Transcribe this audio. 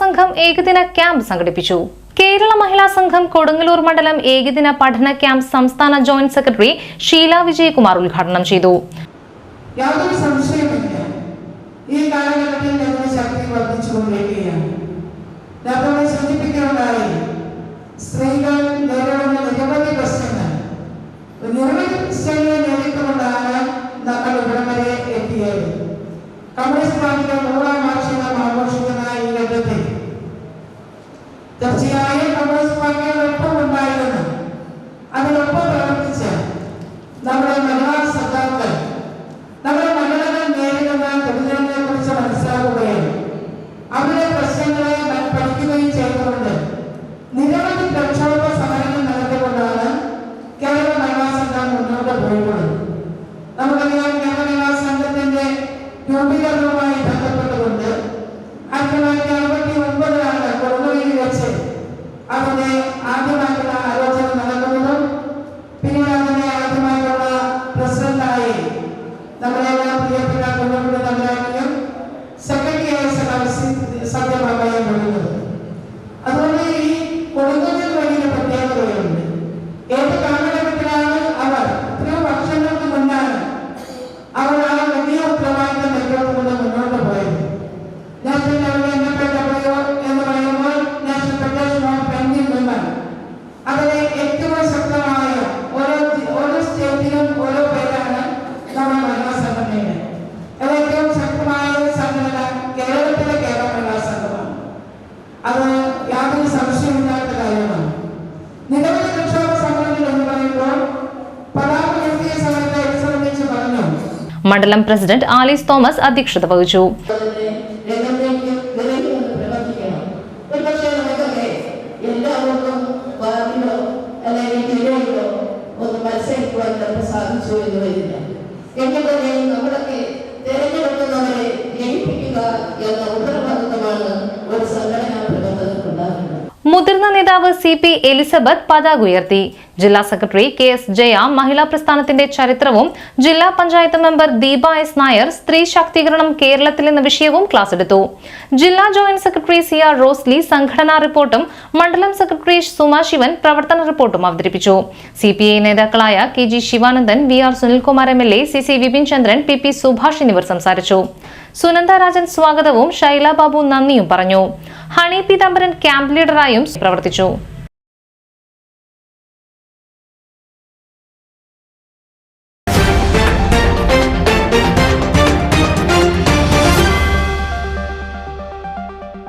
സംഘം ഏകദിന ക്യാമ്പ് സംഘടിപ്പിച്ചു. കേരള മഹിളാ സംഘം കൊടുങ്ങല്ലൂർ മണ്ഡലം ഏകദിന പഠന ക്യാമ്പ് സംസ്ഥാന ജോയിന്റ് സെക്രട്ടറി ഷീല വിജയകുമാർ ഉദ്ഘാടനം ചെയ്തു. യാതൊരു ഈ കാലഘട്ടത്തിൽ ഞങ്ങളുടെ ശക്തി വർദ്ധിച്ചുകൊണ്ടിരിക്കുകയാണ്. നേരത്തെ സൂചിപ്പിക്കുകയുണ്ടായി സ്ത്രീകൾ നേരിടുന്ന നിരവധി പ്രശ്നങ്ങൾ. നിരവധി പ്രശ്നങ്ങളെ നേരിട്ടുകൊണ്ടാണ് നമ്മൾ ഇവിടം വരെ എത്തിയത്. കമ്മ്യൂണിസ്റ്റ് പാർട്ടിയുടെ നൂറാം വാർഷികം ആഘോഷിക്കുന്ന ഈ ഘട്ടത്തിൽ തീർച്ചയായും നമ്മൾ പാർട്ടിയോടൊപ്പം ഉണ്ടായിരുന്നു. അതിനൊപ്പം പ്രവർത്തിച്ച നമ്മുടെ മലയാള സഖാക്കൾ നമ്മുടെ മഹിളകൾ നേരിടുന്ന ദുരിതങ്ങളെ കുറിച്ച് മനസ്സിലാക്കുകയും അവരുടെ പ്രശ്നങ്ങളെ പഠിക്കുകയും ചെയ്തുകൊണ്ട് നിരവധി പ്രക്ഷോഭ സമരങ്ങൾ നടത്തിക്കൊണ്ടാണ് കേരള മഹിളാ സംഘം മുന്നോട്ട് പോയിട്ടുള്ളത്. നമുക്കറിയാം കേരള മഹിളാ സംഘത്തിന്റെ രൂപീകരണവുമായി നമ്മളെല്ലാം പ്രിയപ്പെട്ട കൊണ്ടുകൊണ്ട് നഗരാജ്യം സെക്രട്ടറിയായ സത്യഭാമയെ മണ്ഡലം പ്രസിഡന്റ് ആലീസ് തോമസ് അധ്യക്ഷത വഹിച്ചു. സാധിച്ചു എന്ന് വരില്ല എങ്കിൽ തന്നെ നമ്മളൊക്കെ തിരഞ്ഞെടുക്കുന്നവരെ ജയിപ്പിക്കുക എന്ന ഉത്തരവാദിത്തമാണ് സി പി എലിസബത്ത് പതാക ഉയർത്തി. ജില്ലാ സെക്രട്ടറി കെ എസ് ജയ മഹിളാ പ്രസ്ഥാനത്തിന്റെ ചരിത്രവും ജില്ലാ പഞ്ചായത്ത് മെമ്പർ ദീപ എസ് നായർ സ്ത്രീ ശാക്തീകരണം കേരളത്തിൽ എന്ന വിഷയവും ക്ലാസ് എടുത്തു. ജില്ലാ joint secretary C R Rosly സംഘടനാ റിപ്പോർട്ടും മണ്ഡലം സെക്രട്ടറി സുമാശിവൻ പ്രവർത്തന റിപ്പോർട്ടും അവതരിപ്പിച്ചു. സി പി ഐ നേതാക്കളായ K G Sivanandan V R Sunilkumar M L A C C Vipin Chandran P P Subhash എന്നിവർ സംസാരിച്ചു. സുനന്ദ രാജൻ സ്വാഗതവും ശൈല ബാബു നന്ദിയും പറഞ്ഞു. ഹണി പീതാംബരൻ ക്യാമ്പ് ലീഡറായും പ്രവർത്തിച്ചു.